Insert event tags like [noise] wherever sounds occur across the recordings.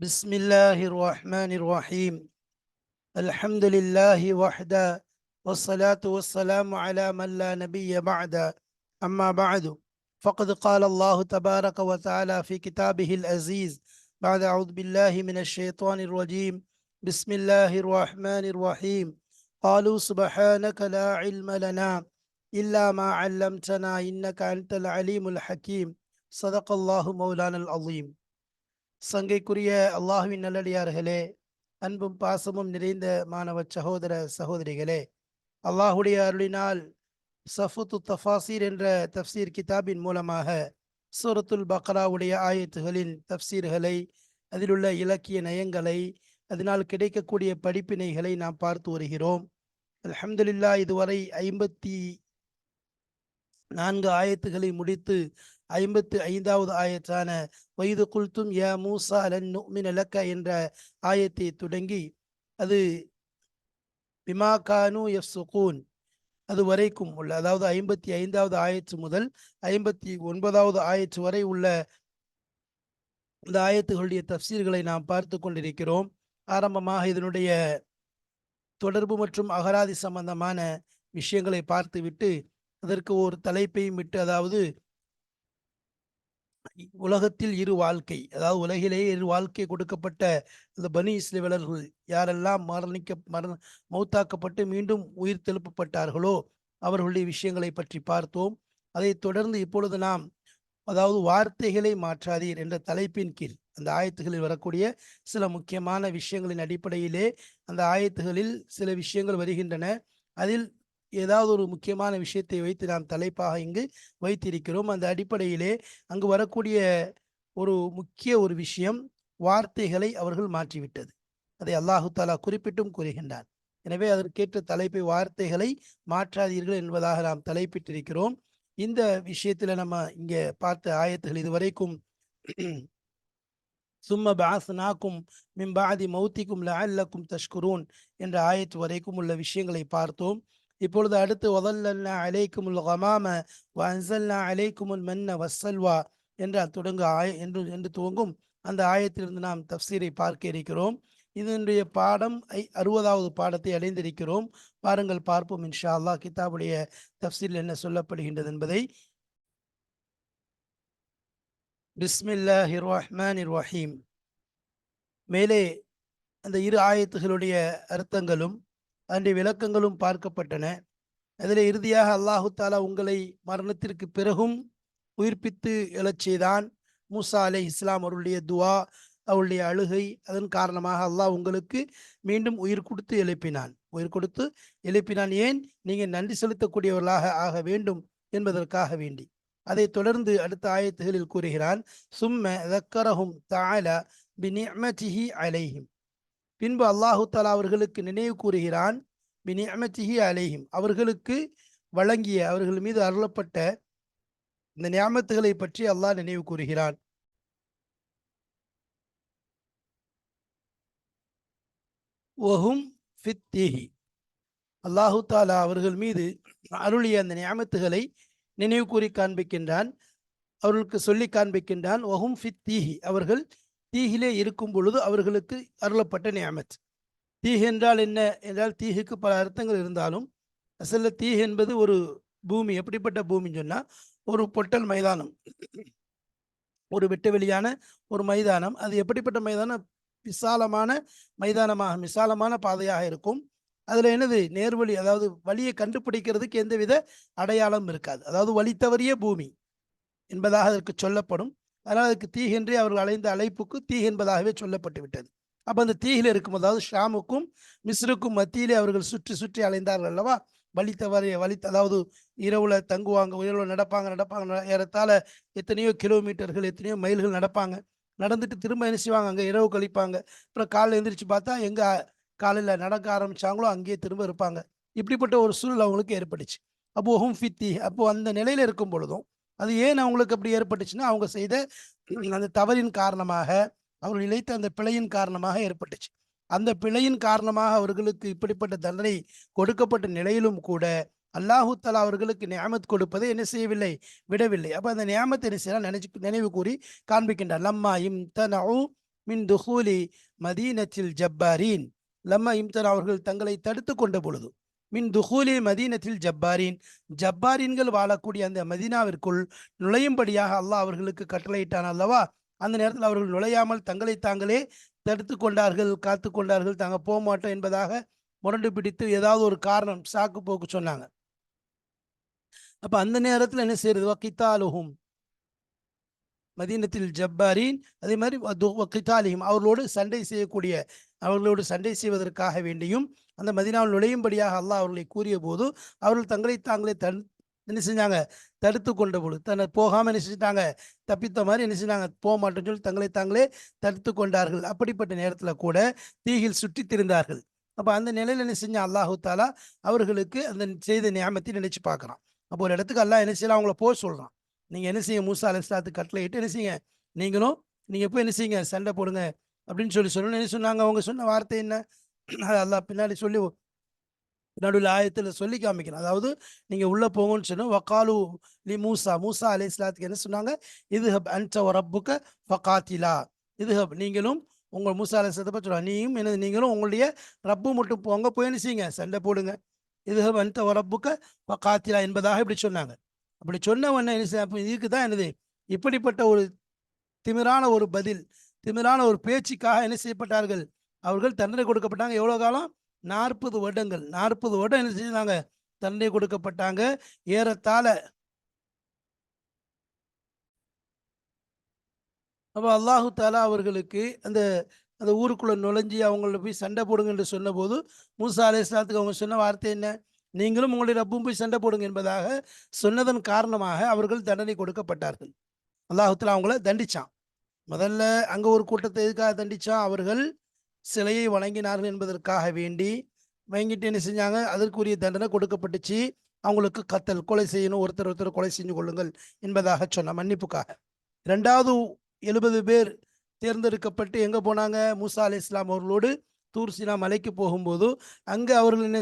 بسم الله الرحمن الرحيم. الحمد لله وحده والصلاة والسلام على من لا نبي بعد أما بعد فقد قال الله تبارك وتعالى في كتابه العزيز بعد أعوذ بالله من الشيطان الرجيم. بسم الله الرحمن الرحيم. قالوا سبحانك لا علم لنا إلا ما علمتنا إنك أنت العليم الحكيم. صدق الله مولانا العظيم. சங்கைக்குரிய அல்லாஹுவின் நல்லடியார்களே அன்பும் பாசமும் நிறைந்த மாணவ சகோதர சகோதரிகளே அல்லாஹுடைய அருளினால் சஃபுத்து தஃபாசீர் என்ற தஃப்சீர் கிதாபின் மூலமாக சூரத்துல் பக்ராவுடைய ஆயத்துகளின் தஃப்சீர்களை அதிலுள்ள இலக்கிய நயங்களை அதனால் கிடைக்கக்கூடிய படிப்பினைகளை நாம் பார்த்து வருகிறோம். அலமதுல்லா இதுவரை ஐம்பத்தி நான்கு ஆயத்துகளை முடித்து ஐம்பத்து ஐந்தாவது ஆயத்தான வயது குல்தும் யா மூசா அலன் நுமின் அலக்க என்ற ஆயத்தை தொடங்கி அது பிமா கானு எஃப் சுகூன் அது வரைக்கும் உள்ள அதாவது ஐம்பத்தி ஐந்தாவது ஆயத்து முதல் ஐம்பத்தி ஒன்பதாவது ஆயத்து வரை உள்ள இந்த ஆயத்துகளுடைய தப்சீர்களை நாம் பார்த்து கொண்டிருக்கிறோம். ஆரம்பமாக இதனுடைய தொடர்பு மற்றும் அகராதி சம்பந்தமான விஷயங்களை பார்த்துவிட்டு அதற்கு ஒரு தலைப்பையும் விட்டு அதாவது உலகத்தில் இரு வாழ்க்கை. அதாவது உலகிலேயே இரு வாழ்க்கை கொடுக்கப்பட்ட இந்த பனி இஸ்லேவலர்கள் யாரெல்லாம் மரணிக்க மரண மௌத்தாக்கப்பட்டு மீண்டும் உயிர் தெழுப்பப்பட்டார்களோ அவர்களுடைய விஷயங்களை பற்றி பார்த்தோம். அதை தொடர்ந்து இப்பொழுது நாம் அதாவது வார்த்தைகளை மாற்றாதீர் என்ற தலைப்பின் கீழ். அந்த ஆயத்துகளில் வரக்கூடிய சில முக்கியமான விஷயங்களின் அடிப்படையிலே அந்த ஆயத்துகளில் சில விஷயங்கள் வருகின்றன. அதில் ஏதாவது ஒரு முக்கியமான விஷயத்தை வைத்து நாம் தலைப்பாக இங்கு வைத்திருக்கிறோம். அந்த அடிப்படையிலே அங்கு வரக்கூடிய ஒரு முக்கிய ஒரு விஷயம் வார்த்தைகளை அவர்கள் மாற்றிவிட்டது. அதை அல்லாஹு தாலா குறிப்பிட்டும் கூறுகின்றான். எனவே அதற்கேற்ற தலைப்பை வார்த்தைகளை மாற்றாதீர்கள் என்பதாக நாம் தலைப்பிட்டிருக்கிறோம். இந்த விஷயத்துல நம்ம இங்க பார்த்த ஆயத்துகள் இதுவரைக்கும் சும்ம பாசனாக்கும் மிம்பாதி மௌத்திக்கும் லஅல்லக்கும் தஷ்குரூன் என்ற ஆயத்து வரைக்கும் உள்ள விஷயங்களை பார்த்தோம். இப்பொழுது அடுத்து ஒதல்லா அலைக்குமுல் கமாம வன்சல்னா அலைக்குமுல் மன்ன வசல்வா என்று தொடங்க ஆய என்று என்று துவங்கும் அந்த ஆயத்திலிருந்து நாம் தப்சீரை பார்க்க இருக்கிறோம். இதனுடைய பாடம் ஐ அறுபதாவது பாடத்தை அடைந்திருக்கிறோம். பாருங்கள் பார்ப்போம். இன்ஷா அல்லாஹ் கிதாபுடைய தப்சீல் என்ன சொல்லப்படுகின்றது என்பதை. பிஸ்மில்லாஹி ரஹ்மான் ரஹீம் மேலே அந்த இரு ஆயத்துகளுடைய அர்த்தங்களும் அதனுடைய விளக்கங்களும் பார்க்கப்பட்டன. அதில் இறுதியாக அல்லாஹு தாலா உங்களை மரணத்திற்கு பிறகும் உயிர்ப்பித்து எழச் செய்தான் மூசா அலை இஸ்லாம் அவருடைய துவா அவருடைய அழுகை அதன் காரணமாக அல்லாஹ் உங்களுக்கு மீண்டும் உயிர் கொடுத்து எழுப்பினான். உயிர் கொடுத்து எழுப்பினான். ஏன்? நீங்கள் நன்றி செலுத்தக்கூடியவர்களாக ஆக வேண்டும் என்பதற்காக வேண்டி. அதை தொடர்ந்து அடுத்த ஆயத்துகளில் கூறுகிறான். சும்ம தக்கரஹும் தால பினிஅமதிஹி அலைஹிம். பின்பு அல்லாஹு தாலா அவர்களுக்கு நினைவு கூறுகிறான் பினிஅமதிஹி அலைஹிம். அவர்களுக்கு வழங்கிய அவர்கள் மீது அருளப்பட்ட இந்த நியாமத்துகளை பற்றி அல்லாஹ் நினைவு கூறுகிறான். ஒஹும் ஃபித்தேஹி. அல்லாஹு தாலா அவர்கள் மீது அருளிய அந்த நியாமத்துகளை நினைவு கூறி காண்பிக்கின்றான் அவர்களுக்கு சொல்லி காண்பிக்கின்றான் ஒஹும் ஃபித்தீஹி. அவர்கள் தீகிலே இருக்கும் பொழுது அவர்களுக்கு அருளப்பட்ட நியமத். தீஹ் என்றால் என்ன? என்றால் தீஹுக்கு பல அர்த்தங்கள் இருந்தாலும் அசல்ல தீஹ் என்பது ஒரு பூமி. எப்படிப்பட்ட பூமின்னு சொன்னால் ஒரு பொட்டல் மைதானம். ஒரு வெட்ட வெளியான ஒரு மைதானம். அது எப்படிப்பட்ட மைதானம்? விசாலமான மைதானமாக விசாலமான பாதையாக இருக்கும். அதில் என்னது? நேர்வழி அதாவது வழியை கண்டுபிடிக்கிறதுக்கு எந்தவித அடையாளம் இருக்காது. அதாவது வழி தவறிய பூமி என்பதாக அதற்கு சொல்லப்படும். அதனால் அதுக்கு தீஹென்றே அவர்கள் அலைந்த அழைப்புக்கு தீ என்பதாகவே சொல்லப்பட்டு விட்டது. அப்போ அந்த தீயில் இருக்கும் அதாவது ஷாமுக்கும் மிஸ்ருக்கும் மத்தியிலே அவர்கள் சுற்றி சுற்றி அலைந்தார்கள் அல்லவா? வலித்தவரை வலித்த அதாவது இரவுல தங்குவாங்க இரவுல நடப்பாங்க நடப்பாங்க ஏறத்தாழ எத்தனையோ கிலோமீட்டர்கள் எத்தனையோ மைல்கள் நடப்பாங்க. நடந்துட்டு திரும்ப என்ன செய்வாங்க? அங்கே இரவு கழிப்பாங்க. அப்புறம் காலையில் எழுந்திரிச்சு பார்த்தா எங்கே காலையில் நடக்க ஆரம்பிச்சாங்களோ அங்கேயே திரும்ப இருப்பாங்க. இப்படிப்பட்ட ஒரு சூழல் அவங்களுக்கு ஏற்பட்டுச்சு. அப்போ ஹும் ஃபித்தி அப்போ அந்த நிலையில இருக்கும் பொழுதும் அது ஏன் அவங்களுக்கு அப்படி ஏற்பட்டுச்சுன்னா அவங்க செய்த அந்த தவறின் காரணமாக அவர்கள் இழைத்த அந்த பிழையின் காரணமாக ஏற்பட்டுச்சு. அந்த பிழையின் காரணமாக அவர்களுக்கு இப்படிப்பட்ட தண்டனை கொடுக்கப்பட்ட நிலையிலும் கூட அல்லாஹு தலா அவர்களுக்கு நியாமத் கொடுப்பதை என்ன செய்யவில்லை? விடவில்லை. அப்போ அந்த நியாமத்தை என்ன செய்யலாம் நினைச்சு நினைவு கூறி காண்பிக்கின்றார் லம்மா இம் தனு மின் துஹூலி மதீனத்தில் ஜப்பாரீன். லம்மா இம்தர் அவர்கள் தங்களை தடுத்து கொண்ட பொழுது மின் துஹூலி மதீனத்தில் ஜப்பாரின். ஜப்பாரின்கள் வாழக்கூடிய அந்த மதீனாவிற்குள் நுழையும்படியாக அல்லாஹ் அவர்களுக்கு கட்டளையிட்டான் அல்லவா? அந்த நேரத்தில் அவர்கள் நுழையாமல் தங்களை தாங்களே தடுத்து கொண்டார்கள் காத்து கொண்டார்கள் தாங்க போக மாட்டோம் என்பதாக முரண்டு பிடித்து ஏதாவது ஒரு காரணம் சாக்கு போக்கு சொன்னாங்க. அப்ப அந்த நேரத்தில் என்ன செய்யறது? வக்கித்தாலுகும் மதீனத்தில் ஜப்பாரின் அதே மாதிரி வக்கித்தாலியும் அவர்களோடு சண்டை செய்யக்கூடிய அவர்களோடு சண்டை செய்வதற்காக வேண்டியும் அந்த மதினாவில் நுழையும்படியாக அல்லாஹ் அவர்களை கூறிய போது அவர்கள் தங்களை தாங்களே தன் என்ன செஞ்சாங்க? தடுத்து கொண்ட பொழுது தன்னை போகாமல் என்ன செஞ்சிட்டாங்க? தப்பித்த மாதிரி என்ன செஞ்சாங்க போக மாட்டேன்னு சொல்லி தங்களை தாங்களே தடுத்து கொண்டார்கள். அப்படிப்பட்ட நேரத்தில் கூட தீயில் சுற்றி திரிந்தார்கள். அப்போ அந்த நிலையில் என்ன செஞ்சால் அல்லாஹு தாலா அவர்களுக்கு அந்த செய்த நியமத்தை நினைச்சு பார்க்குறான். அப்போ ஒரு இடத்துக்கு அல்லாஹ் என்ன செய்யலாம் அவங்கள போக சொல்கிறான் நீங்கள் என்ன செய்யுங்க? மூசா அலிஸ்லாத்து கட்டளை இட்டு என்ன செய்யுங்க? நீங்களும் நீங்கள் போய் என்ன செய்யுங்க? சண்டை போடுங்க. அப்படின்னு சொல்லி சொல்லணும் என்ன சொன்னாங்க? அவங்க சொன்ன வார்த்தை என்ன? [clears throat] அது அல்லா பின்னாடி சொல்லி நடுவில் ஆயத்தில் சொல்லி காமிக்கிறேன் அதாவது நீங்கள் உள்ளே போங்கன்னு சொன்னோம் வக்காலு லி மூசா. மூசா அலி இஸ்லாத்துக்கு என்ன சொன்னாங்க? இது ஹப் அன்ச ரப்புக்க ஃபகாத்திலா. இது ஹப் நீங்களும் உங்கள் மூசா அலி இஸ்லாத்தை பற்றி நீயும் என்னது நீங்களும் உங்களுடைய ரப்பு மட்டும் போங்க போய் என்ன செய்யுங்க? சண்டை போடுங்க. இது ஹப் அன்ச ரப்புக்க ஃபகாத்திலா என்பதாக இப்படி சொன்னாங்க. அப்படி சொன்ன உடனே என்ன அப்போ இதுக்கு தான் என்னது? இப்படிப்பட்ட ஒரு திமிரான ஒரு பதில் திமிரான ஒரு பேச்சுக்காக என்ன செய்யப்பட்டார்கள்? அவர்கள் தண்டனை கொடுக்கப்பட்டாங்க. எவ்வளோ காலம்? நாற்பது வருடங்கள். நாற்பது வருடம் என்ன செஞ்சாங்க தண்டனை கொடுக்கப்பட்டாங்க. ஏறத்தாழ அப்போ அல்லாஹு தாலா அவர்களுக்கு அந்த அந்த ஊருக்குள்ளே நுழைஞ்சி அவங்கள போய் சண்டை போடுங்க என்று சொன்னபோது மூசா அலே இஸ்லாத்துக்கு அவங்க சொன்ன வார்த்தை என்ன? நீங்களும் உங்களுடைய ரப்பும் போய் சண்டை போடுங்க என்பதாக சொன்னதன் காரணமாக அவர்கள் தண்டனை கொடுக்கப்பட்டார்கள். அல்லாஹுத்தலா அவங்கள தண்டிச்சான். முதல்ல அங்கே ஒரு கூட்டத்தை எதுக்காக தண்டிச்சான்? அவர்கள் சிலையை வழங்கினார்கள் என்பதற்காக வேண்டி வாங்கிட்டு என்ன செஞ்சாங்க? அதற்குரிய தண்டனை கொடுக்கப்பட்டுச்சு. அவங்களுக்கு கத்தல் கொலை செய்யணும் ஒருத்தர் ஒருத்தர் கொலை செஞ்சு கொள்ளுங்கள் என்பதாக சொன்ன மன்னிப்புக்காக. ரெண்டாவது எழுபது பேர் தேர்ந்தெடுக்கப்பட்டு எங்கே போனாங்க? மூசா அலி இஸ்லாம் அவர்களோடு தூர்சினா மலைக்கு போகும்போது அங்கே அவர்கள் என்ன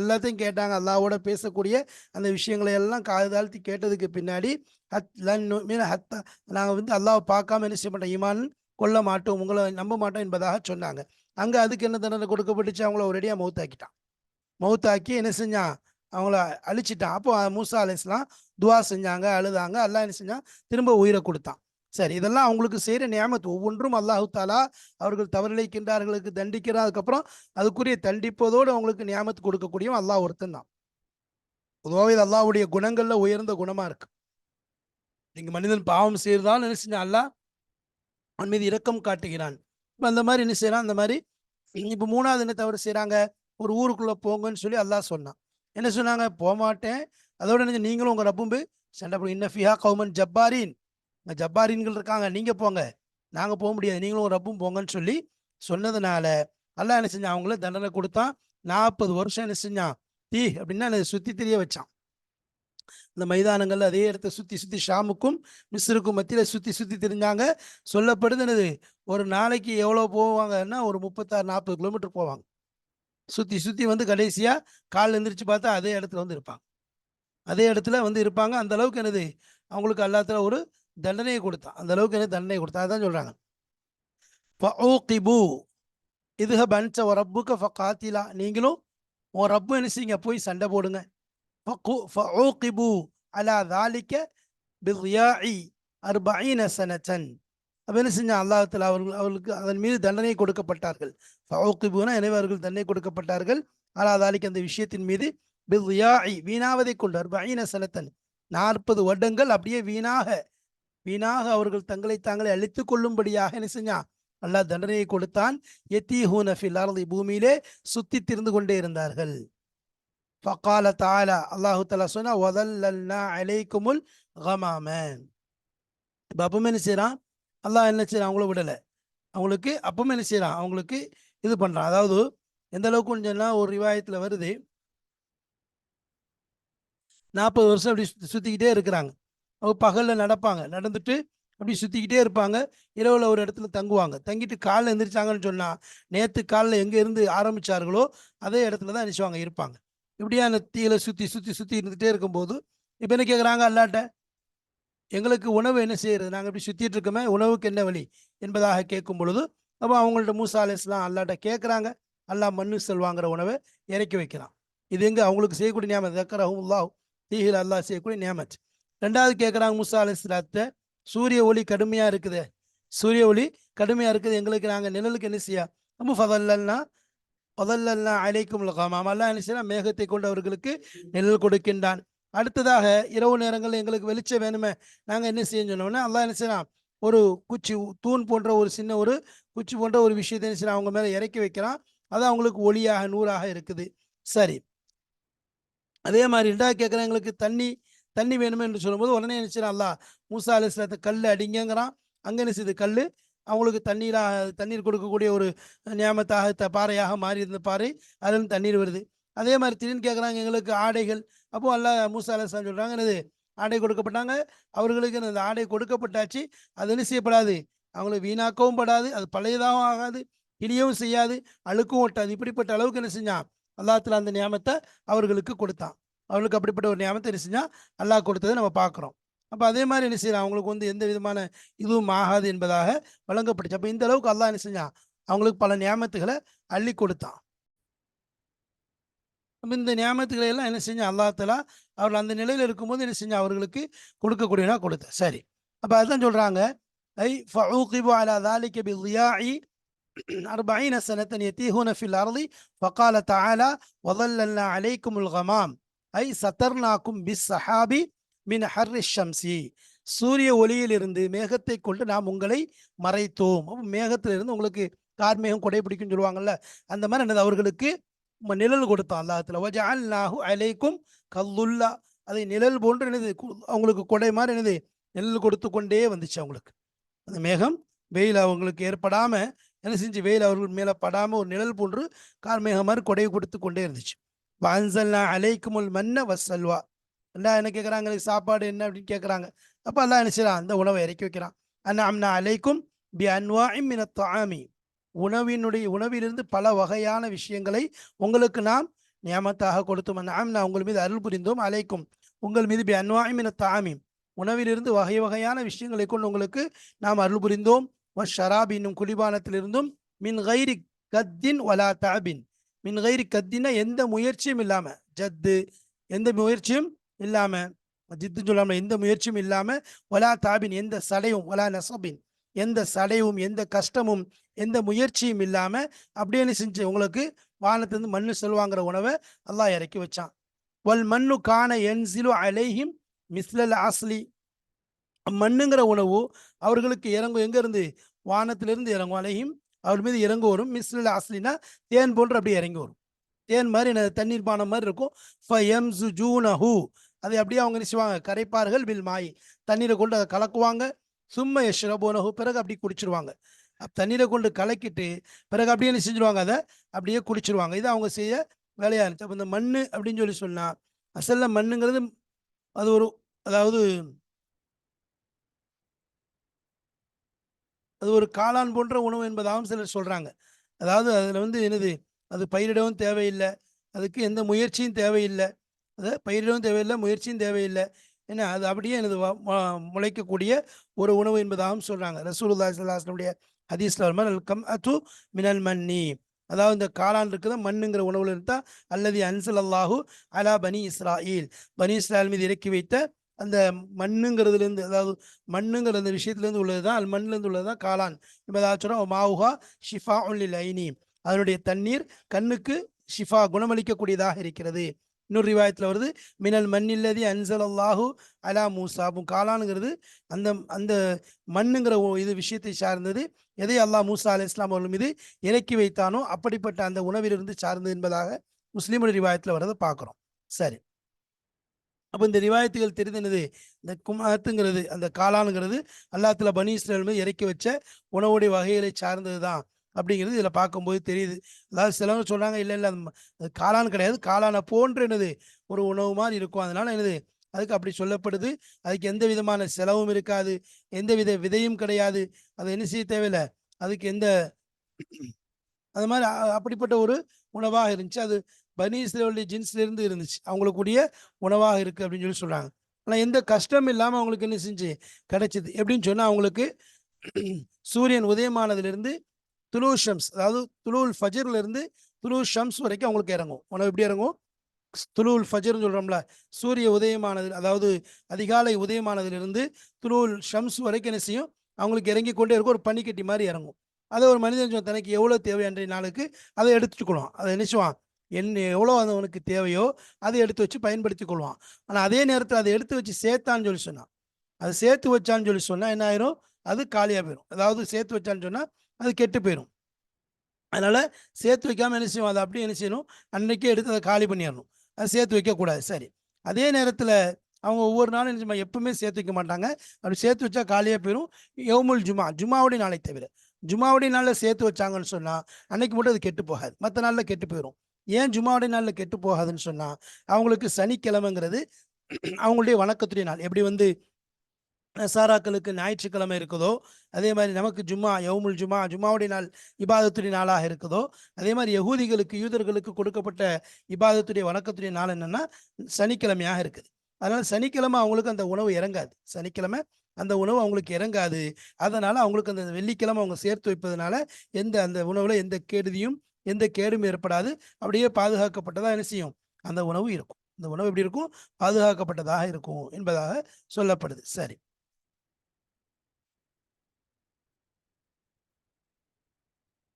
எல்லாத்தையும் கேட்டாங்க. அல்லாவோட பேசக்கூடிய அந்த விஷயங்களை எல்லாம் காது தாழ்த்தி கேட்டதுக்கு பின்னாடி ஹத் லன் மீன் ஹத்தா நாங்கள் வந்து அல்லாவை பார்க்காம என்ன செய்ய மாட்டோம்? ஈமான் கொல்ல மாட்டோம் உங்களை நம்ப மாட்டோம் என்பதாக சொன்னாங்க. அங்கே அதுக்கு என்ன தண்டனை கொடுக்கப்பட்டுச்சு? அவங்கள ஒரேடியாக மௌத்தாக்கிட்டான். மௌத்தாக்கி என்ன செஞ்சான்? அவங்கள அழிச்சிட்டான். அப்போ மூசா அலிஸ்லாம் துவா செஞ்சாங்க அழுதாங்க. அல்லாஹ் என்ன செஞ்சான்? திரும்ப உயிரை கொடுத்தான். சரி இதெல்லாம் அவங்களுக்கு செய்கிற நியமத்து ஒவ்வொன்றும் அல்லாஹு தாலா அவர்கள் தவறிழைக்கின்றார்களுக்கு தண்டிக்கிறான். அதுக்கப்புறம் அதுக்குரிய தண்டிப்பதோடு அவங்களுக்கு நியமத்து கொடுக்கக்கூடிய அல்லாஹ் ஒருத்தன் தான். பொதுவாகவே இது அல்லாவுடைய குணங்களில் உயர்ந்த குணமாக இருக்கு. நீங்கள் மனிதன் பாவம் செய்கிறதாலும் என்ன செஞ்சான்? அல்லாஹ் அவன் மீது இரக்கம் காட்டுகிறான். இப்போ அந்த மாதிரி என்ன செய்யறான் அந்த மாதிரி இப்போ மூணாவது என்ன தவறு செய்கிறாங்க ஒரு ஊருக்குள்ளே போங்கன்னு சொல்லி அல்லாஹ் சொன்னான். என்ன சொன்னாங்க? போகமாட்டேன் அதோட என்ன நீங்களும் உங்கள் ரப்பும்பு போய் சண்டை போடுங்க இன்ன ஃபிஹா ஜப்பாரின். இங்க ஜப்பாரின்கள் இருக்காங்க. நீங்கள் போங்க. நாங்கள் போக முடியாது. நீங்களும் உங்கள் ரப்பும் போங்கன்னு சொல்லி சொன்னதுனால அல்லாஹ் என்ன செஞ்சான்? அவங்கள தண்டனை கொடுத்தான். நாற்பது வருஷம் என்ன செஞ்சான்? தீ அப்படின்னா சுற்றி தெரிய வச்சான். இந்த மைதானங்களில் அதே இடத்த சுத்தி சுத்தி ஷாமுக்கும் மிஸ்ருக்கும் மத்தியில சுத்தி சுத்தி திரிஞ்சாங்க. சொல்லப்படுது என்னது? ஒரு நாளைக்கு எவ்வளவு போவாங்கன்னா ஒரு முப்பத்தாறு நாற்பது கிலோமீட்டர் போவாங்க. சுத்தி சுத்தி வந்து கடைசியா கால் எந்திரிச்சு பார்த்தா அதே இடத்துல வந்து இருப்பாங்க. அதே இடத்துல வந்து இருப்பாங்க. அந்த அளவுக்கு என்னது? அவங்களுக்கு எல்லாத்துல ஒரு தண்டனையை கொடுத்தான். அந்த அளவுக்கு என்ன தண்டனை கொடுத்தா அதான் சொல்றாங்க. ஃபஊகிபு பனிச்ச ஒரு ரப்புக்க ஃபகாத்திலா. நீங்களும் உன் ரப்பு என்ன செய்யுங்க? போய் சண்டை போடுங்க. ஃபகு- ஃபஊகிபு அலா தாலிக்க பிர்யாஇ அர்பஈன சனத்தன் அப்போ என்ன செஞ்சான் அல்லாஹத்தில் அவர்கள் அவர்களுக்கு அதன் மீது தண்டனை கொடுக்கப்பட்டார்கள். ஃபஊகிபுனா எனவே அவர்கள் தண்டனை கொடுக்கப்பட்டார்கள். அலா தாலிக்க அந்த விஷயத்தின் மீது பிர்யாஇ வீணாவதை கொண்டு அர்பஈன சனத்தன் நாற்பது வருடங்கள் அப்படியே வீணாக வீணாக அவர்கள் தங்களை தாங்களை அழித்து கொள்ளும்படியாக என்ன செஞ்சான் அல்லாஹ் தண்டனையை கொடுத்தான். எத்தி ஹூனஃபில் அர்தி பூமியிலே சுத்தி திரிந்து கொண்டே இருந்தார்கள். ஃபகால தாலா அல்லாஹு தாலா சொன்னா வதல்லல்னா அலைக்குமுல் கமாம இப்போ அப்பவும் என்ன செய்கிறான் அல்லாஹ் என்ன செய்கிறான் அவங்கள விடலை. அவங்களுக்கு அப்பவும் என்ன செய்கிறான் அவங்களுக்கு இது பண்ணுறான் அதாவது எந்த அளவுக்குன்னு சொன்னால் ஒரு ரிவாயத்துல வருது நாற்பது வருஷம் அப்படி சுத்தி- இருக்கிறாங்க. அவங்க பகலில் நடப்பாங்க. நடந்துட்டு அப்படி சுற்றிக்கிட்டே இருப்பாங்க. இரவில் ஒரு இடத்துல தங்குவாங்க. தங்கிட்டு காலில் எந்திரிச்சாங்கன்னு சொன்னால் நேற்று காலைல எங்கே இருந்து ஆரம்பிச்சார்களோ அதே இடத்துல தான் நினைச்சுவாங்க இருப்பாங்க. இப்படியே அந்த தீயில சுத்தி சுத்தி சுத்தி இருந்துட்டே இருக்கும்போது இப்ப என்ன கேக்குறாங்க அல்லாட்ட? எங்களுக்கு உணவு என்ன செய்யறது? நாங்க இப்படி சுத்திட்டு இருக்கோமே உணவுக்கு என்ன வழி? என்பதாக கேட்கும் பொழுது அப்போ அவங்கள்ட்ட மூசா அலைஹிஸ்ஸலாம் அல்லாட்ட கேட்குறாங்க அல்லா மண்ணு செல்வாங்கிற உணவை இறக்கி வைக்கிறான். இது எங்க? அவங்களுக்கு செய்யக்கூடிய நியமத். தக்கரஹுல்லாஹ் தீஹில் அல்லாஹ் செய்யக்கூடிய நியமத். ரெண்டாவது கேட்குறாங்க மூசா அலைஹிஸ்ஸலாத்த சூரிய ஒளி கடுமையா இருக்குது. சூரிய ஒளி கடுமையா இருக்குது. எங்களுக்கு நாங்கள் நிழலுக்கு என்ன செய்யா? நம்ம ஃபதல்லன்னா ஃபதல்லல்னா அழைக்கும் லகாமாம் அல்லாஹ் என்ன மேகத்தை கொண்டு அவர்களுக்கு நிழல் கொடுக்கின்றான். அடுத்ததாக இரவு நேரங்களில் எங்களுக்கு வெளிச்சம் வேணுமே. நாங்கள் என்ன செய்ய சொன்னோம்னா அல்லாஹ் என்ன செய்யலாம் ஒரு குச்சி தூண் போன்ற ஒரு சின்ன ஒரு குச்சி போன்ற ஒரு விஷயத்தை என்ன செய்யலாம் அவங்க மேலே இறக்கி வைக்கிறான். அது அவங்களுக்கு ஒளியாக நூறாக இருக்குது. சரி. அதே மாதிரி ரெண்டாவது கேட்குறேன் எங்களுக்கு தண்ணி தண்ணி வேணுமே என்று சொல்லும்போது உடனே என்ன செய்யலாம் மூசா அலிஸ்லாத்த கல் அடிங்கிறான் அங்கே என்ன கல் அவங்களுக்கு தண்ணீராக தண்ணீர் கொடுக்கக்கூடிய ஒரு நியமத்தாக த பாறையாக மாறி இருந்த பாறை அதில் தண்ணீர் வருது. அதே மாதிரி திடீர்னு கேட்குறாங்க எங்களுக்கு ஆடைகள். அப்போ அல்லா மூசா அலசான் சொல்கிறாங்க என்னது? ஆடை கொடுக்கப்பட்டாங்க. அவர்களுக்கு அந்த ஆடை கொடுக்கப்பட்டாச்சு. அது என்ன செய்யப்படாது? அவங்களுக்கு வீணாக்கவும் படாது. அது பழையதாகவும் ஆகாது. கிளியவும் செய்யாது. அழுக்கும் ஓட்டாது இப்படிப்பட்ட அளவுக்கு என்ன செஞ்சான்? அல்லாஹ்ல அந்த நியமத்தை அவர்களுக்கு கொடுத்தான். அவர்களுக்கு அப்படிப்பட்ட ஒரு நியமத்தை என்ன செஞ்சான்? அல்லாஹ் கொடுத்ததை நம்ம பார்க்குறோம். அப்போ அதே மாதிரி என்ன செய்யலாம் அவங்களுக்கு வந்து எந்த விதமான இதுவும் ஆகாது என்பதாக வழங்கப்பட்டுச்சு அப்போ இந்த அளவுக்கு அல்லாஹ் என்ன செஞ்சான் அவங்களுக்கு பல நியமத்துகளை அள்ளி கொடுத்தான் அப்ப இந்த நியமத்துகளை எல்லாம் என்ன செஞ்சான் அல்லாஹ் தலா அவர்கள் அந்த நிலையில் இருக்கும்போது என்ன செஞ்சான் அவர்களுக்கு கொடுக்கக்கூடியனா கொடுத்த சரி அப்போ அதுதான் சொல்றாங்க ஐ ஃபஊகிபு அலா ذلك بالضياء أربعين سنة يتيهون في الأرض فقال تعالى وظللنا عليكم الغمام ஐ சத்தர்னாக்கும் பிஸ் சஹாபி மின் ஹர்ரி ஷம்சி. சூரிய ஒளியிலிருந்து மேகத்தை கொண்டு நாம் உங்களை மறைத்தோம். அப்போ மேகத்திலிருந்து உங்களுக்கு கார்மேகம் கொடை பிடிக்கும்னு சொல்லுவாங்கல்ல அந்த மாதிரி என்னது? அவர்களுக்கு நிழல் கொடுத்தோம் அல்லாஹத்துல வஜஅல்நாஹு அலைக்கும் கல்லுல்லா. அதை நிழல் போன்று என்னது? கு- அவங்களுக்கு கொடை மாதிரி என்னது? நிழல் கொடுத்து கொண்டே வந்துச்சு அவங்களுக்கு. அந்த மேகம் வெயில் அவங்களுக்கு ஏற்படாம என்ன செஞ்சு? வெயில் அவர்கள் மேலே படாம ஒரு நிழல் போன்று கார்மேகம் மாதிரி கொடை கொடுத்து கொண்டே இருந்துச்சு. வான்சல்லா அலைக்குமுல் மன்ன வசல்வா அண்ணா என்ன கேட்குறாங்க எனக்கு சாப்பாடு என்ன அப்படின்னு கேட்குறாங்க அப்போ அல்லாஹ் என்ன செய்யறான் அந்த உணவை இறக்கி வைக்கிறான். அண்ணா அம்னா அலைக்கும் பி அன்வாஇம் தாமி உணவினுடைய உணவிலிருந்து பல வகையான விஷயங்களை உங்களுக்கு நாம் நியமத்தாக கொடுத்தோம். நாம் நான் உங்கள் மீது அருள் புரிந்தோம். அலைக்கும் உங்கள் மீது பி அன்வாஇம் தாமி உணவிலிருந்து வகை வகையான விஷயங்களை கொண்டு உங்களுக்கு நாம் அருள் புரிந்தோம். ஷராப் என்னும் குடிபானத்திலிருந்தும் மின் கைரி கத்தின் வலா தாபின் மின் கைரி கத்தின எந்த முயற்சியும் இல்லாம ஜத்து எந்த முயற்சியும் இல்லாம ஜித்து சொல்லாம எந்த முயற்சியும் இல்லாம ஒலா தாபின் எந்த சடையும் ஒலா நசபின் எந்த சடையும் எந்த கஷ்டமும் எந்த முயற்சியும் இல்லாம அப்படியே என்ன செஞ்சு உங்களுக்கு வானத்திலிருந்து மண்ணு செல்வாங்கிற உணவை அல்லாஹ் இறக்கி வச்சான். வல் மண்ணு காண என்சிலு அலைஹிம் மிஸ்லல் ஆஸ்லி மண்ணுங்கிற உணவு அவர்களுக்கு இறங்கும். எங்க இருந்து? வானத்திலிருந்து இறங்கும். அலையும் அவர் மீது இறங்க வரும். மிஸ்லல் ஆஸ்லினா தேன் போன்று அப்படியே இறங்கி வரும். தேன் மாதிரி தண்ணீர் பானம் மாதிரி இருக்கும். ஃபயம்சு ஜூனஹூ அதை அப்படியே அவங்க நினைச்சுவாங்க செய்வாங்க? கரைப்பார்கள் வில் மாய். தண்ணீரை கொண்டு அதை கலக்குவாங்க. சும்மா யஷ்ரபோனஹு பிறகு அப்படி குடிச்சிருவாங்க. தண்ணீரை கொண்டு கலக்கிட்டு பிறகு அப்படியே என்ன செஞ்சிருவாங்க? அதை அப்படியே குடிச்சிருவாங்க. இது அவங்க செய்ய வேலையா இருந்துச்சு. அப்போ இந்த மண் அப்படின்னு சொல்லி சொன்னால் அசல்ல மண்ணுங்கிறது அது ஒரு அதாவது அது ஒரு காளான் போன்ற உணவு என்பதாகவும் சிலர் சொல்கிறாங்க அதாவது அதில் வந்து என்னது? அது பயிரிடவும் தேவையில்லை. அதுக்கு எந்த முயற்சியும் தேவையில்லை. அதை பயிரிடவும் தேவையில்லை முயற்சியும் தேவையில்லை ஏன்னா அது அப்படியே எனது முளைக்கக்கூடிய ஒரு உணவு என்பதாகவும் சொல்கிறாங்க ரசூலுல்லா ஸல்லல்லாஹு அலைஹி ஹதீஸ்ல வருமாறு அல் கம் அத்து மினல் மன்னி. அதாவது இந்த காளான் இருக்குது மண்ணுங்கிற உணவுல இருந்தால் அல்லது அன்சல் அல்லாஹு அலா பனி இஸ்ராயில். பனி இஸ்ராயல் மீது இறக்கி வைத்த அந்த மண்ணுங்கிறதுலேருந்து அதாவது மண்ணுங்கிற அந்த விஷயத்துலேருந்து உள்ளது தான் அது மண்ணிலேருந்து உள்ளது தான் காளான் என்பதாச்சும் மாவுஹா ஷிஃபா ஒன்லி லைனி அதனுடைய தண்ணீர் கண்ணுக்கு ஷிஃபா குணமளிக்கக்கூடியதாக இருக்கிறது. இன்னொரு ரிவாயத்தில் வருது மினல் மண்ணில்லதி அன்சல் அல்லாஹு அலா மூசாபும் காளானுங்கிறது அந்த அந்த மண்ணுங்கிற இது விஷயத்தை சார்ந்தது. எதை அல்லாஹ் மூசா அலி இஸ்லாம் அவர்கள் மீது இறக்கி வைத்தானோ அப்படிப்பட்ட அந்த உணவிலிருந்து சார்ந்தது என்பதாக முஸ்லீமுடைய ரிவாயத்தில் வரதை பார்க்குறோம். சரி. அப்போ இந்த ரிவாயத்துகள் தெரிந்தது இந்த குமாத்துங்கிறது அந்த காளானுங்கிறது அல்லாத்துல பனி மீது இறக்கி வச்ச உணவுடைய வகைகளை சார்ந்தது தான் அப்படிங்கிறது இதில் பார்க்கும்போது தெரியுது. அதாவது சிலவங்க சொல்கிறாங்க இல்லை இல்லை அது காளான் கிடையாது. காளானை போன்று என்னது ஒரு உணவு மாதிரி இருக்கும். அதனால் என்னது அதுக்கு அப்படி சொல்லப்படுது. அதுக்கு எந்த விதமான செலவும் இருக்காது. எந்த வித விதையும் கிடையாது. அது என்ன செய்ய தேவையில்லை. அதுக்கு எந்த அது மாதிரி அப்படிப்பட்ட ஒரு உணவாக இருந்துச்சு. அது பனி ஜின்ஸ்லேருந்து இருந்துச்சு. அவங்களுக்குரிய உணவாக இருக்குது அப்படின்னு சொல்லி சொல்கிறாங்க ஆனால் எந்த கஷ்டம் இல்லாமல் அவங்களுக்கு என்ன செஞ்சு கிடைச்சிது? எப்படின்னு சொன்னால் அவங்களுக்கு [clears throat] சூரியன் உதயமானதுலேருந்து துலு ஷம்ஸ் அதாவது துலுல் ஃபஜர்ல இருந்து துலு ஷம்ஸ் வரைக்கும் அவங்களுக்கு இறங்கும். உனக்கு எப்படி இறங்கும்? துலுல் ஃபஜர்னு சொல்றோம்ல சூரிய உதயமானது அதாவது அதிகாலை உதயமானதுலேருந்து துலுல் ஷம்ஸ் வரைக்கும் என்ன செய்யும்? அவங்களுக்கு இறங்கி கொண்டே இருக்கும் ஒரு பனிக்கட்டி மாதிரி இறங்கும். அதை ஒரு மனிதன் தனக்கு எவ்வளோ தேவை? அன்றைய நாளுக்கு அதை எடுத்துக்கொள்வான் அதை நினைச்சுவான் என்ன எவ்வளோ அது அவனுக்கு தேவையோ அதை எடுத்து வச்சு பயன்படுத்தி கொள்வான். ஆனால் அதே நேரத்தில் அதை எடுத்து வச்சு சேர்த்தான்னு சொல்லி சொன்னான். அது சேர்த்து வச்சான்னு சொல்லி சொன்னால் என்ன ஆயிரும்? அது காலியாக போயிடும் அதாவது சேர்த்து வச்சான்னு சொன்னால் அது கெட்டு போயிடும் அதனால் சேர்த்து வைக்காமல் என்ன செய்வோம்? அதை அப்படியே என்ன செய்யணும்? அன்னைக்கே எடுத்து அதை காலி பண்ணிடணும். அதை சேர்த்து வைக்கக்கூடாது. சரி. அதே நேரத்தில் அவங்க ஒவ்வொரு நாளும் என்ன செய்வாங்க, எப்பவுமே சேர்த்து வைக்க மாட்டாங்க. அப்படி சேர்த்து வச்சா காலியாக போயிடும் யோமுல் ஜுமா ஜுமாவுடைய நாளை தவிர. ஜுமாவுடைய நாளில் சேர்த்து வச்சாங்கன்னு சொன்னால் அன்னைக்கு மட்டும் அது கெட்டு போகாது. மற்ற நாளில் கெட்டு போயிடும் ஏன் ஜுமாவுடைய நாளில் கெட்டு போகாதுன்னு சொன்னால் அவங்களுக்கு சனிக்கிழமைங்கிறது அவங்களுடைய வணக்கத்துடைய நாள். எப்படி வந்து நசாராக்களுக்கு ஞாயிற்றுக்கிழமை இருக்குதோ அதே மாதிரி நமக்கு ஜும்மா யவுமுல் ஜும்மா ஜும்மாவுடைய நாள் இபாதத்துடைய நாளாக இருக்குதோ அதே மாதிரி யகூதிகளுக்கு யூதர்களுக்கு கொடுக்கப்பட்ட இபாதத்துடைய வணக்கத்துடைய நாள் என்னென்னா சனிக்கிழமையாக இருக்குது. அதனால் சனிக்கிழமை அவங்களுக்கு அந்த உணவு இறங்காது. சனிக்கிழமை அந்த உணவு அவங்களுக்கு இறங்காது. அதனால் அவங்களுக்கு அந்த வெள்ளிக்கிழமை அவங்க சேர்த்து வைப்பதனால எந்த அந்த உணவில் எந்த கேடுதியும் எந்த கேடும் ஏற்படாது. அப்படியே பாதுகாக்கப்பட்டதாக என்ன செய்யும்? அந்த உணவு இருக்கும். இந்த உணவு எப்படி இருக்கும்? பாதுகாக்கப்பட்டதாக இருக்கும் என்பதாக சொல்லப்படுது. சரி.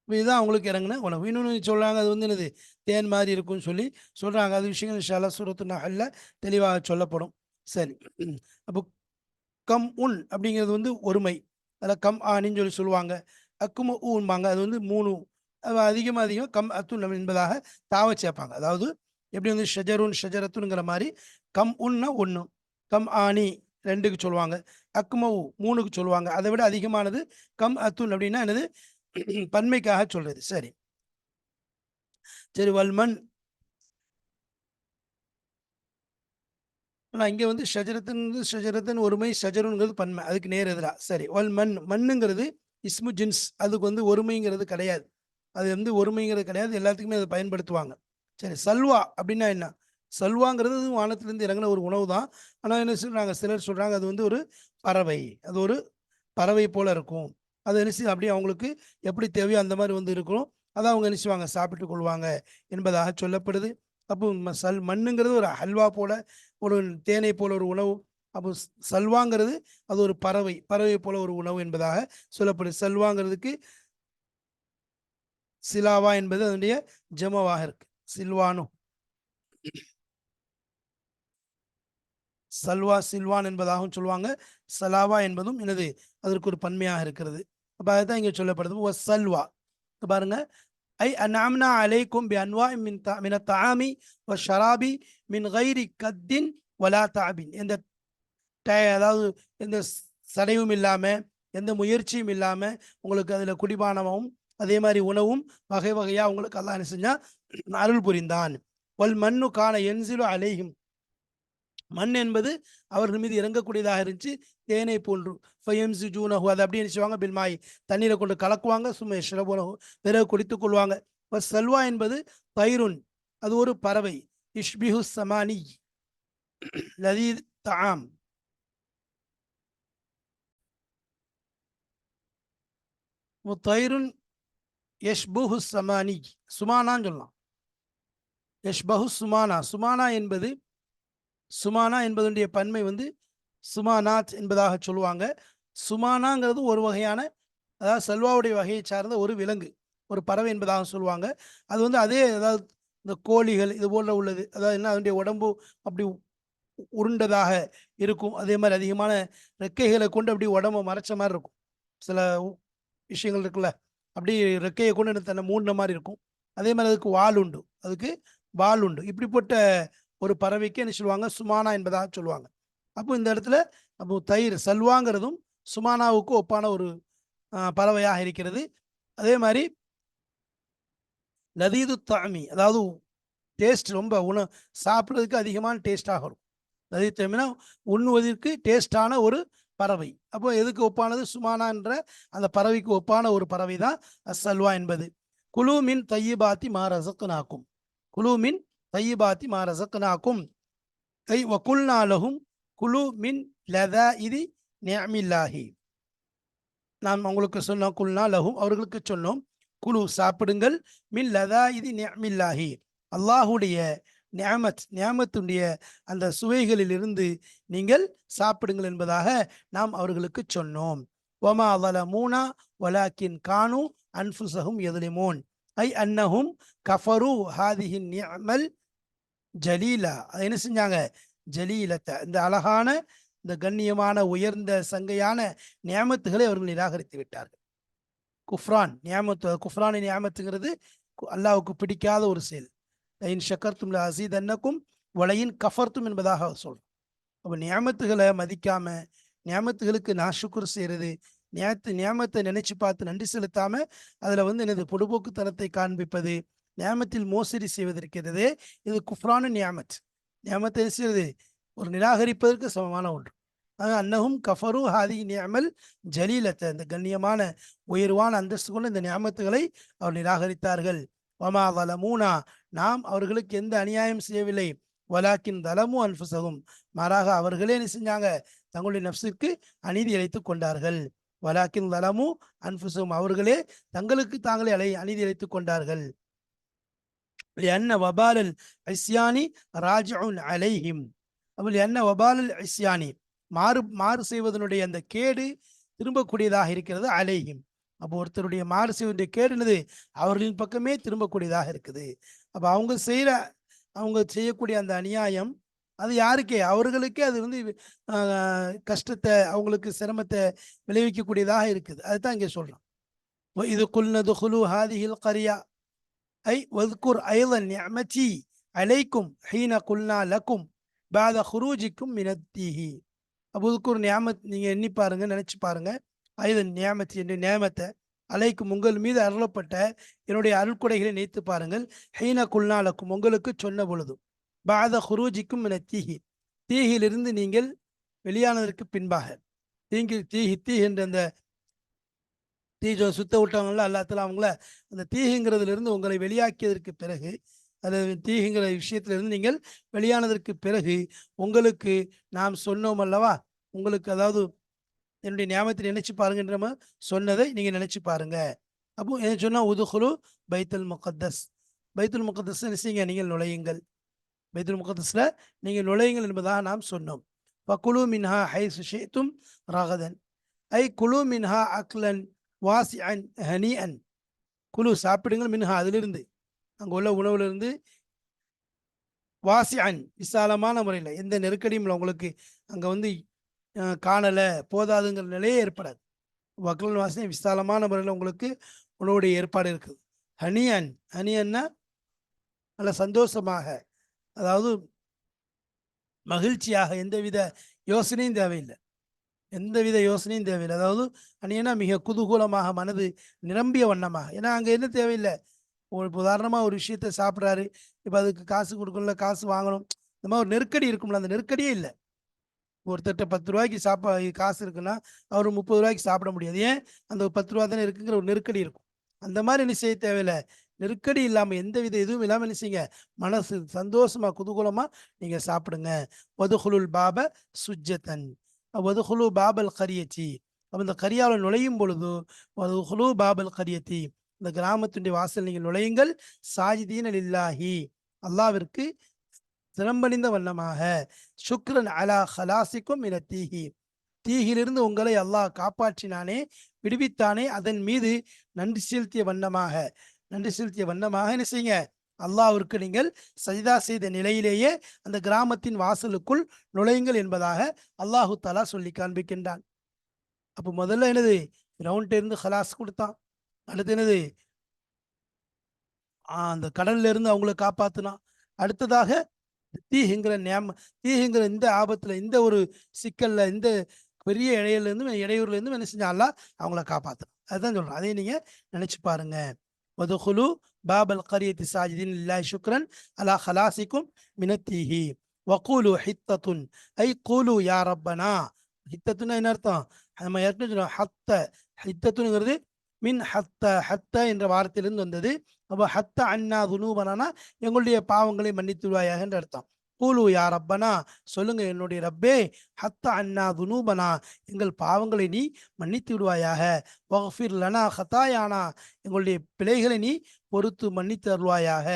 இதுதான் அவங்களுக்கு இறங்குன உணவு. இன்னொன்று சொல்கிறாங்க அது வந்து என்னது? தேன் மாதிரி இருக்கும்னு சொல்லி சொல்கிறாங்க அது விஷயங்கள் இன்ஷால்லா சூரத்து நஹல்ல தெளிவாக சொல்லப்படும். சரி. அப்போ கம் உன் அப்படிங்கிறது வந்து ஒருமை. அதில் கம் ஆனின்னு சொல்லி சொல்லுவாங்க. அக்கும ஊன்பாங்க. அது வந்து மூணு. அது அதிகம் அதிகம் கம் அத்துன் என்பதாக தாவ சேர்ப்பாங்க. அதாவது எப்படி வந்து ஷஜருன் ஷஜரத்துங்கிற மாதிரி கம் உன்னா ஒன்று கம் ஆனி ரெண்டுக்கு சொல்லுவாங்க. அக்குமவு மூணுக்கு சொல்லுவாங்க. அதை விட அதிகமானது கம் அத்துன் அப்படின்னா என்னது? [clears throat] பன்மைக்காக சொல்றது. சரி. சரி வல்மன். ஆனால் இங்க வந்து ஷஜரத்தின் ஷஜரத்தின் ஒருமை ஷஜருங்கிறது பன்மை. அதுக்கு நேர் எதிரா. சரி வல் மண் மண்ணுங்கிறது இஸ்மு ஜின்ஸ். அதுக்கு வந்து ஒருமைங்கிறது கிடையாது. அது வந்து ஒருமைங்கிறது கிடையாது. எல்லாத்துக்குமே அதை பயன்படுத்துவாங்க. சரி சல்வா அப்படின்னா என்ன? சல்வாங்கிறது வானத்திலிருந்து இறங்கின ஒரு உணவு தான் ஆனால் என்ன சொல்றாங்க? சிலர் சொல்றாங்க அது வந்து ஒரு பறவை. அது ஒரு பறவை போல இருக்கும். அதை என்ன அப்படியே அவங்களுக்கு எப்படி தேவையோ அந்த மாதிரி வந்து இருக்கணும். அதை அவங்க நினைச்சுவாங்க சாப்பிட்டு கொள்வாங்க என்பதாக சொல்லப்படுது. அப்போ ம- சல் மண்ணுங்கிறது ஒரு ஹல்வா போல ஒரு தேனை போல ஒரு உணவு. அப்போ சல்வாங்கிறது அது ஒரு பறவை பறவை போல ஒரு உணவு என்பதாக சொல்லப்படுது. சல்வாங்கிறதுக்கு சிலாவா என்பது அதனுடைய ஜமவாக இருக்கு. சில்வானோ. சல்வா சில்வான் என்பதாகவும் சொல்லுவாங்க. சலாவா என்பதும் எனது அதற்கு ஒரு பன்மையாக இருக்கிறது. அப்போ அதுதான் இங்கே சொல்லப்படுது. ஒ சல்வா. இங்க பாருங்க. ஐ அன்அம்னா அலைக்கும் பி அன்வா மின் தா மின தாமி ஒ ஷராபி மின் கைரி கத்தின் வலா தாபின் எந்த டய- அதாவது எந்த சடையும் இல்லாமல் எந்த முயற்சியும் இல்லாமல் உங்களுக்கு அதில் குடிபானமும் அதே மாதிரி உணவும் வகை வகையாக உங்களுக்கு அல்லாஹ் என்ன அருள் புரிந்தான். வல் மண்ணு காண என்சிலோ அலைஹிம். மண் என்பது அவர்கள் மீது இறங்கக்கூடியதாக இருந்துச்சு. தேனை போன்று ஃபயம்சி ஜூனஹு அது அப்படியே நினைச்சுவாங்க பில்மாய் தண்ணீரை கொண்டு கலக்குவாங்க சும்மா ஷரபுனஹு பிறகு குடித்துக் கொள்வாங்க. இப்போ செல்வா என்பது பைருன் அது ஒரு பறவை. இஷ்பிஹு சமானி. லதீத் தாம். தைருன் யஷ்புஹு சமானி. சுமானான்னு சொல்லலாம். யஷ்பஹு சுமானா. சுமானா என்பது சுமானா என்பதனுடைய பன்மை வந்து சுமானாத் என்பதாக சொல்லுவாங்க. சுமானாங்கிறது ஒரு வகையான அதாவது செல்வாவுடைய வகையை சார்ந்த ஒரு விலங்கு ஒரு பறவை என்பதாக சொல்லுவாங்க. அது வந்து அதே அதாவது இந்த கோழிகள் இது போன்ற உள்ளது அதாவது என்ன அதனுடைய உடம்பு அப்படி உருண்டதாக இருக்கும். அதே மாதிரி அதிகமான ரெக்கைகளை கொண்டு அப்படி உடம்பு மறைச்ச மாதிரி இருக்கும். சில விஷயங்கள் இருக்குல்ல அப்படி ரெக்கையை கொண்டு எனக்கு தன்னை மூடின மாதிரி இருக்கும். அதே மாதிரி அதுக்கு வால் உண்டு அதுக்கு வால் உண்டு. இப்படிப்பட்ட ஒரு பறவைக்கு என்ன சொல்லுவாங்க? சுமானா என்பதாக சொல்லுவாங்க. அப்போ இந்த இடத்துல அப்போ தயிர் சல்வாங்கிறதும் சுமானாவுக்கு ஒப்பான ஒரு பறவையாக இருக்கிறது. அதே மாதிரி லதீது தாமி அதாவது டேஸ்ட் ரொம்ப உண சாப்பிட்றதுக்கு அதிகமான டேஸ்டாக வரும். லதீத் தாமினா உண்ணுவதற்கு டேஸ்டான ஒரு பறவை. அப்போ எதுக்கு ஒப்பானது? சுமானா என்ற அந்த பறவைக்கு ஒப்பான ஒரு பறவை தான் அஸ்ஸல்வா என்பது. குலு மின் தையிபாத்தி மா ரசக்குனாக்கும் குலு மின் தையிபாத்தி மா தை கை வகுல்நாலகும் குலு மின் லதா இது நியமில்லாஹி நாம் அவங்களுக்கு சொன்னோம் குல்னா லஹும் அவர்களுக்கு சொன்னோம் குழு சாப்பிடுங்கள் மின் லதா இது நியமில்லாஹி அல்லாஹுடைய நியாமத் நியாமத்துடைய அந்த சுவைகளிலிருந்து நீங்கள் சாப்பிடுங்கள் என்பதாக நாம் அவர்களுக்கு சொன்னோம். ஒமா மூனா வலாக்கின் கானு அன்ஃபுசஹும் எதுலிமோன். ஐ அன்னஹும் கஃபரு ஹாதிஹின் நியமல் ஜலீலா. அதை என்ன செஞ்சாங்க? ஜலீலத்தை. இந்த அழகான இந்த கண்ணியமான உயர்ந்த சங்கையான நியமத்துகளை அவர்கள் நிராகரித்து விட்டார்கள். குஃப்ரான். நியமத்து குஃப்ரானின் நியமத்துங்கிறது கு- பிடிக்காத ஒரு செயல். லைன் ஷக்கர்த்தும் அசீத் அன்னக்கும் வலையின் கஃபர்த்தும் என்பதாக சொல்றோம் அப்போ நியமத்துகளை மதிக்காம நான் சுக்கரு செய்யறது நியாத்து நியமத்தை நினைச்சு பார்த்து நன்றி செலுத்தாம அதுல வந்து எனது பொடுபோக்குத்தனத்தை காண்பிப்பது நியாமத்தில் மோசடி செய்வதற்கிறது இது குஃப்ரான நியாமத். நியமத்தை செய்வது? ஒரு நிராகரிப்பதற்கு சமமான ஒன்று. ஆக அன்னகும் கஃபரு ஹாதி நியாமல் ஜலீலத்தை. இந்த கண்ணியமான உயர்வான அந்தஸ்து கொண்டு இந்த நியமத்துகளை அவர் நிராகரித்தார்கள். வமா வலமூனா. நாம் அவர்களுக்கு எந்த அநியாயம் செய்யவில்லை. வலாக்கின் தலமு அன்புசகும் மாறாக அவர்களே என்ன செஞ்சாங்க? தங்களுடைய நப்சிற்கு அநீதி இழைத்துக் கொண்டார்கள். வலாக்கின் தலமு அன்புசகும் அவர்களே தங்களுக்கு தாங்களே அலை அநீதி இழைத்துக் கொண்டார்கள். لأن وبال العصيان راجع عليهم அப்ப என்ன வபாலல் இஸ்யானி மாறு மாறு செய்வதனுடைய அந்த கேடு திரும்பக்கூடியதாக இருக்கிறது அலைஹிம் அப்போ ஒருத்தருடைய மாறு செய்வதுடைய கேடு என்னது அவர்களின் பக்கமே திரும்பக்கூடியதாக இருக்குது அப்ப அவங்க செய்யற அவங்க செய்யக்கூடிய அந்த அநியாயம் அது யாருக்கே அவர்களுக்கே அது வந்து ஆஹ், கஷ்டத்தை அவங்களுக்கு சிரமத்தை விளைவிக்கக்கூடியதாக இருக்குது அதுதான் இங்கே சொல்றோம் "வ இது குல்னது குலு ஹாதிஹில் கரியா ஐ واذكر أيضا نعمتي அலைக்கும் حين قلنا லக்கும் பாத ஹுரூஜிக்கும் من التيه அப்போ நியாமத் நீங்கள் எண்ணி பாருங்க நினச்சி பாருங்க. ஐது நியமத்தி என்று நியாமத்தை அலைக்கும் உங்கள் மீது அருளப்பட்ட என்னுடைய அருள்குடைகளை நினைத்து பாருங்கள். ஹைனா குல்நாளக்கும் உங்களுக்கு சொன்ன பொழுது பாத ஹுரூஜிக்கும் என தீஹி. தீஹிலிருந்து நீங்கள் வெளியானதற்கு பின்பாக தீங்கி தீஹி தீ என்ற அந்த தீஜோ சுத்த விட்டவங்கள எல்லாத்துல அவங்கள அந்த தீகுங்கிறதுலேருந்து உங்களை வெளியாக்கியதற்கு பிறகு அது தீகுங்கிற விஷயத்திலிருந்து நீங்கள் வெளியானதற்கு பிறகு உங்களுக்கு நாம் சொன்னோம் அல்லவா? உங்களுக்கு அதாவது என்னுடைய ஞாபகத்தை நினைச்சு பாருங்கன்ற மாதிரி சொன்னதை நீங்கள் நினைச்சு பாருங்க. அப்போ என்ன சொன்னால் உதுகுலு பைத்துல் முகத்தஸ். பைத்துல் முகத்தஸ் நினைச்சிங்க நீங்கள் நுழையுங்கள். பைத்துல் முகத்தஸில் நீங்கள் நுழையுங்கள் என்பதாக நாம் சொன்னோம். ஃபகுலு மின்ஹா ஹை சுஷேத்தும் ராகதன். ஐ குலு மின்ஹா அக்லன். வாசி அன் ஹனி அன் குழு சாப்பிடுங்கள் மின்ஹா அதிலிருந்து. அங்கே உள்ள உணவுலேருந்து வாசி அன் விசாலமான முறையில். எந்த நெருக்கடியும் இல்லை. உங்களுக்கு அங்கே வந்து காணலை போதாதுங்கிற நிலையே ஏற்படாது. வக்கலன் வாசனை விசாலமான முறையில் உங்களுக்கு உணவுடைய ஏற்பாடு இருக்குது. ஹனி அன் ஹனியன்னா நல்ல சந்தோஷமாக அதாவது மகிழ்ச்சியாக எந்தவித யோசனையும் தேவையில்லை. எந்தவித யோசனையும் தேவையில்லை. அதாவது அணியனா மிக குதூகூலமாக மனது நிரம்பிய வண்ணமாக. ஏன்னா அங்கே என்ன தேவையில்லை? ஒரு உதாரணமாக ஒரு விஷயத்த சாப்பிட்றாரு. இப்போ அதுக்கு காசு கொடுக்கல காசு வாங்கணும். இந்த மாதிரி ஒரு நெருக்கடி இருக்கும்ல. அந்த நெருக்கடியே இல்லை. ஒருத்தர்கிட்ட பத்து ரூபாய்க்கு சாப்பா காசு இருக்குன்னா அவர் முப்பது ரூபாய்க்கு சாப்பிட முடியாது. ஏன்? அந்த ஒரு பத்து ரூபா தானே இருக்குங்கிற ஒரு நெருக்கடி இருக்கும். அந்த மாதிரி என்ன செய்ய தேவையில்லை? நெருக்கடி இல்லாமல் எந்தவித இதுவும் இல்லாமல் என்ன செய்யுங்க? மனசு சந்தோஷமாக குதூகூலமாக நீங்கள் சாப்பிடுங்க. வதுகுலுல் பாப சுஜ்ஜத்தன் வதுகுலு பாபல் கரியச்சி அப்போ இந்த கரியாவில் நுழையும் பொழுது வதுகுலு பாபல் கரியத்தி. இந்த கிராமத்துடைய வாசல் நீங்கள் நுழையுங்கள். சாஜிதீன் இல்லாஹி அல்லாவிற்கு சிரம்பணிந்த வண்ணமாக சுக்ரன் அலா ஹலாசிக்கும் இன தீஹி. தீகிலிருந்து உங்களை அல்லாஹ் காப்பாற்றினானே விடுவித்தானே அதன் மீது நன்றி செலுத்திய வண்ணமாக. நன்றி செலுத்திய வண்ணமாக என்ன செய்யுங்க? அல்லாவிற்கு நீங்கள் சஜிதா செய்த நிலையிலேயே அந்த கிராமத்தின் வாசலுக்குள் நுழையுங்கள் என்பதாக அல்லாஹு தலா சொல்லி காண்பிக்கின்றான். அப்போ முதல்ல என்னது? ரவுண்ட் இருந்து ஹலாஸ் கொடுத்தான். அடுத்து என்னது? அந்த கடல்ல இருந்து அவங்கள காப்பாத்தினான். அடுத்ததாக தீஹிங்கிற நேம தீஹிங்கிற இந்த ஆபத்துல இந்த ஒரு சிக்கல்ல இந்த பெரிய இடையில இருந்து இடையூறுல இருந்து என்ன செஞ்சான்? அல்லாஹ் அவங்கள காப்பாத்தணும் அதுதான் சொல்றேன். அதை நீங்க நினைச்சு பாருங்க. வதுகுலு பாபல் கரியத்தி சாஜிதின் இல்லாஹ் சுக்ரன் அலா ஹலாசிக்கும் மினத்தீஹி வகூலு ஹித்தத்துன் ஐ கூலு யா ரப்பனா ஹித்தத்துன்னு என்ன அர்த்தம் நம்ம ஏற்கனவே சொன்னோம் ஹத்த ஹித்தத்துங்கிறது மின் ஹத்த ஹத்த என்ற வார்த்தையிலிருந்து வந்தது அப்போ ஹத்த அண்ணா துனூபனானா எங்களுடைய பாவங்களை மன்னித்துருவாயாக என்ற அர்த்தம் கூலு யா ரப்பனா சொல்லுங்க என்னுடைய ரப்பே ஹத்த அண்ணா துனூபனா எங்கள் பாவங்களை நீ மன்னித்து விடுவாயாக வஃபிர் லனா ஹதாயானா எங்களுடைய பிழைகளை நீ பொறுத்து மன்னித்து அருள்வாயாக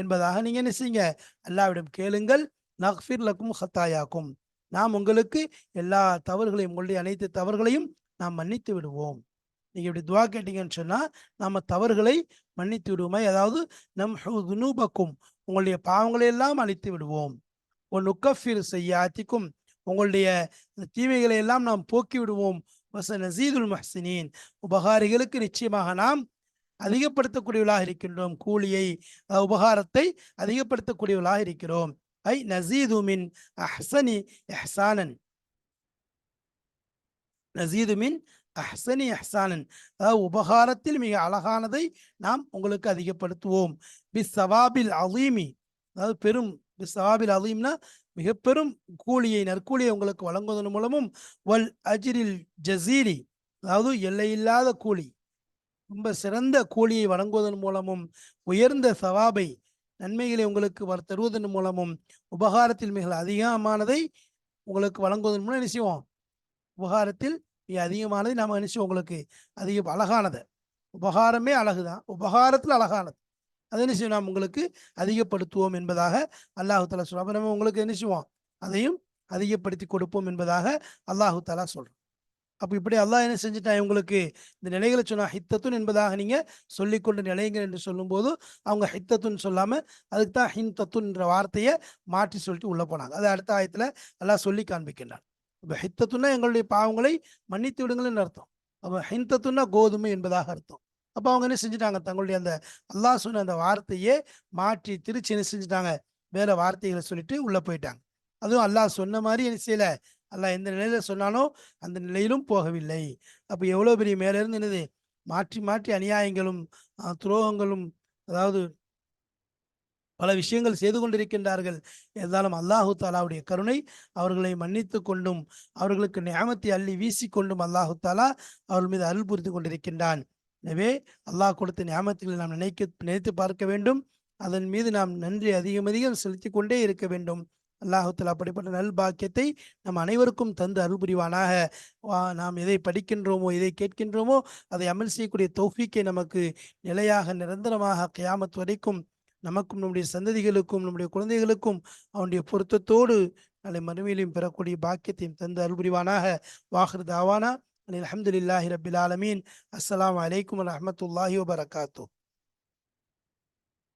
என்பதாக நீங்க என்ன செய்யுங்க அல்லாவிடம் கேளுங்கள். நக்ஃபிர் லக்கும் ஹத்தாயாக்கும் நாம் உங்களுக்கு எல்லா தவறுகளையும் உங்களுடைய அனைத்து தவறுகளையும் நாம் மன்னித்து விடுவோம். நீங்க இப்படி துவா கேட்டீங்கன்னு சொன்னா நம்ம தவறுகளை மன்னித்து விடுவோமே. அதாவது நம் துனூபக்கும். உங்களுடைய பாவங்களை எல்லாம் அழித்து விடுவோம். உன் செய்ய செய்யாத்திக்கும் உங்களுடைய தீமைகளை எல்லாம் நாம் போக்கி விடுவோம். வச நசீதுல் மஹ்சினின். உபகாரிகளுக்கு நிச்சயமாக நாம் அதிகப்படுத்தக்கூடியவளாக இருக்கின்றோம். கூலியை உபகாரத்தை அதிகப்படுத்தக்கூடியவளாக இருக்கிறோம். ஐ நசீது மின் அஹ்சனி எஹ்சானன் நசீது மின் அஹ்சனி எஹ்சானன் அதாவது உபகாரத்தில் மிக அழகானதை நாம் உங்களுக்கு அதிகப்படுத்துவோம். பி சவாபில் அலீமி. அதாவது பெரும் பி சவாபில் அலீம்னா மிக பெரும் கூலியை நற்கூலியை உங்களுக்கு வழங்குவதன் மூலமும் வல் அஜிரில் ஜசீரி. அதாவது எல்லையில்லாத கூலி. ரொம்ப சிறந்த கூலியை வழங்குவதன் மூலமும் உயர்ந்த சவாபை நன்மைகளை உங்களுக்கு தருவதன் மூலமும் உபகாரத்தில் மிக அதிகமானதை உங்களுக்கு வழங்குவதன் மூலம் என்ன செய்வோம்? உபகாரத்தில் மிக அதிகமானதை நாம் என்ன செய்வோம்? உங்களுக்கு அதிக அழகானது. உபகாரமே அழகுதான். உபகாரத்தில் அழகானது. அதை என்ன செய்வோம்? நாம் உங்களுக்கு அதிகப்படுத்துவோம் என்பதாக அல்லாஹு தாலா சொல்லுவோம் நம்ம உங்களுக்கு என்ன செய்வோம்? அதையும் அதிகப்படுத்தி கொடுப்போம் என்பதாக அல்லாஹு தாலா சொல்றோம் அப்போ இப்படி அல்லாஹ் என்ன செஞ்சுட்டான்? இவங்களுக்கு இந்த நிலைகளை சொன்னா ஹித்தத்துன் என்பதாக நீங்கள் சொல்லிக்கொண்டு நிலையுங்கள் என்று சொல்லும்போது அவங்க ஹித்தத்துன் சொல்லாமல் அதுக்கு தான் ஹிந்தத்துன்ற வார்த்தையை மாற்றி சொல்லிட்டு உள்ளே போனாங்க. அது அடுத்த ஆயத்தில் எல்லாம் சொல்லி காண்பிக்கின்றான். இப்போ ஹித்தத்துன்னா எங்களுடைய பாவங்களை மன்னித்து விடுங்கள்னு அர்த்தம். அப்போ ஹிந்தத்துன்னா கோதுமை என்பதாக அர்த்தம். அப்போ அவங்க என்ன செஞ்சுட்டாங்க? தங்களுடைய அந்த அல்லாஹ் சொன்ன அந்த வார்த்தையே மாற்றி திருச்சி என்ன செஞ்சுட்டாங்க? வேற வார்த்தைகளை சொல்லிட்டு உள்ளே போயிட்டாங்க. அதுவும் அல்லாஹ் சொன்ன மாதிரி என்ன செய்யலை? அல்லாஹ் எந்த நிலையில சொன்னானோ அந்த நிலையிலும் போகவில்லை. அப்போ எவ்வளோ பெரிய மேலிருந்து என்னது? மாற்றி மாற்றி அநியாயங்களும் துரோகங்களும் அதாவது பல விஷயங்கள் செய்து கொண்டிருக்கின்றார்கள். இருந்தாலும் அல்லாஹு தாலாவுடைய கருணை அவர்களை மன்னித்து கொண்டும் அவர்களுக்கு நியாமத்தை அள்ளி வீசிக்கொண்டும் அல்லாஹு தாலா அவர்கள் மீது அருள் புரிந்து கொண்டிருக்கின்றான். எனவே அல்லாஹ் கொடுத்த நியாமத்துகளை நாம் நினைக்க நினைத்து பார்க்க வேண்டும். அதன் மீது நாம் நன்றி அதிகம் அதிகம் செலுத்தி கொண்டே இருக்க வேண்டும். அல்லாஹத்தில் அப்படிப்பட்ட நல் பாக்கியத்தை நம் அனைவருக்கும் தந்து அருள் புரிவானாக வா- நாம் எதை படிக்கின்றோமோ எதை கேட்கின்றோமோ அதை அமல் செய்யக்கூடிய தொஃபிக்கை நமக்கு நிலையாக நிரந்தரமாக கியாமத் வரைக்கும் நமக்கும் நம்முடைய சந்ததிகளுக்கும் நம்முடைய குழந்தைகளுக்கும் அவனுடைய பொருத்தத்தோடு நாளை மறுமையிலும் பெறக்கூடிய பாக்கியத்தையும் தந்து அருள் புரிவானாக வாஹிர் தாவானா அல்ஹம்துலில்லாஹி ரபில் ஆலமீன். அஸ்லாம் வலைக்கம் வரமத்துல்லாஹி வபரகாத்தூ